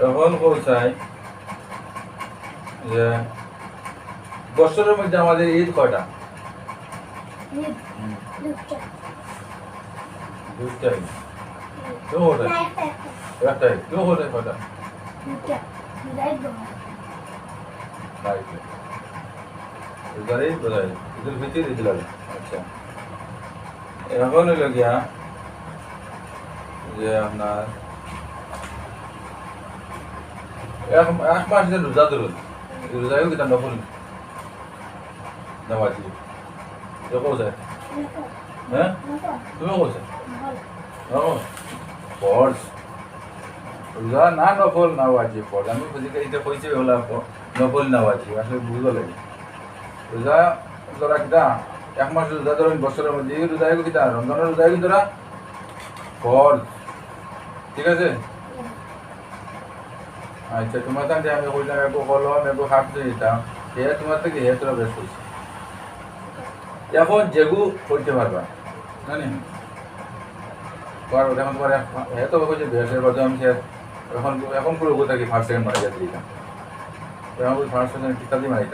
এখন পৌঁছায় যে বছরের মধ্যে আমাদের ঈদ কয়টা ঈদ দুটো দুইটাই কেউ ওটাই না একটা একটা একটাই কেউ ওটাই কয়টা দুটো রাইট বল রাইট ঈদের বোঝাই ঈদুল ফিতির ঈদ লাগে আচ্ছা এখন হইল গিয়া যে আপনার এক এক মাস যে রোজা ধরুন এই রোজাও কিতাম নকল নামাজি। কেউ কোথায় হ্যাঁ? তুমি কোথায় পড়স রোজা না নকল না ওয়াজিব পড় আমি বুঝিকে এটা কইছি হলা নকল না ওয়াজিব আসলে বুঝলো লাগে। রোজা ধরা কিটা? এক মাস রোজা ধরেন বছরের মধ্যে এই রোজা কিটা, রমজানের রোজা কি ধরা ফরজ। ঠিক আছে? আচ্ছা তোমার কাছে আমি কইলাম একটু কলম একটু হাত দিয়ে দিতাম হে তোমার থেকে হে তোরা বেশ হয়েছে এখন যেগু করতে পারবা জানি পারব এখন তোমার হে তো যে বেশের বাদে আমি সে এখন এখন পুরো থাকি ফার্স্ট সেকেন্ড মারি যাচ্ছি এখন ফার্স্ট সেকেন্ড কিতাবই মারি